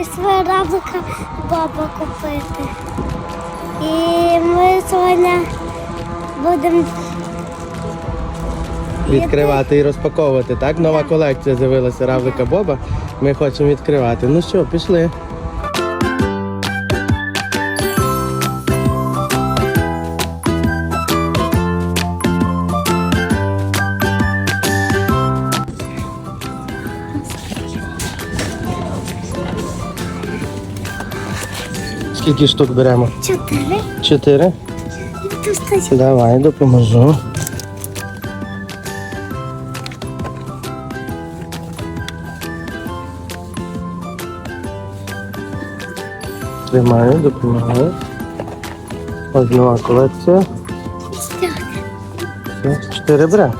вирішили равлика Боба купити. І ми сьогодні будемо Відкривати і розпаковувати, так? Нова колекція з'явилася равлика Боба. Ми хочемо відкривати. Ну що, пішли. Скільки штук беремо? чотири. Чотири. Давай, допоможу. Тримаю, допомагаю. Ось нова колекція. Чотири бере.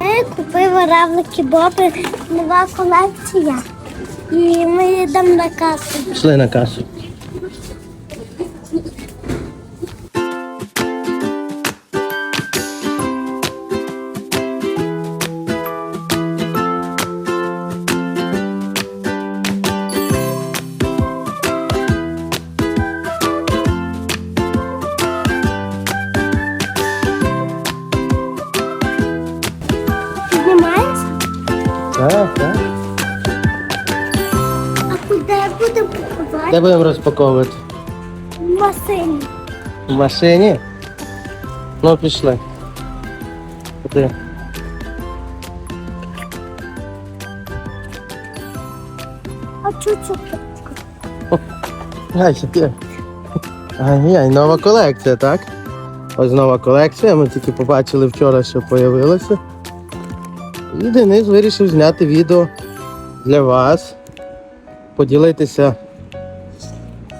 Ми купили равлики Боби, нова колекція. І ми йдемо на касу. Пішли на касу. Так, так. А куди будемо купувати? Де будемо розпаковувати? В машині. В машині? Ну, пішли. Куди? А чуть-чуть. Ай, сюди. Ай-яй, нова колекція, так? Ось нова колекція. Ми тільки побачили вчора, що з'явилося. І Денис вирішив зняти відео для вас, поділитися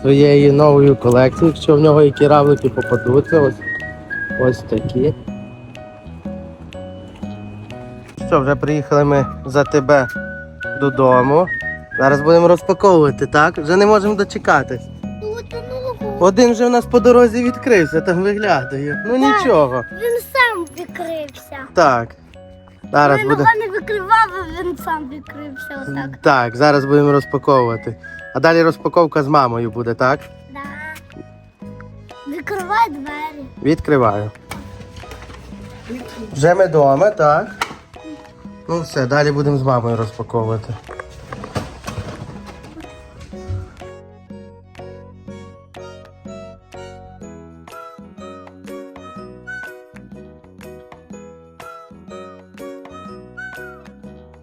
своєю новою колекцією, якщо в нього які равлики попадуться. Ось, ось такі. Що, вже приїхали ми за тебе додому. Зараз будемо розпаковувати, так? Вже не можемо дочекатись. Один вже в нас по дорозі відкрився, там виглядає. Ну Так. нічого. Він сам відкрився. Так. Зараз він буде. не викривав, а він сам викрився отак. Так, зараз будемо розпаковувати. А далі розпаковка з мамою буде, так? Да. Викривай двері. Відкриваю. Вже ми вдома, так. Ну все, далі будемо з мамою розпаковувати.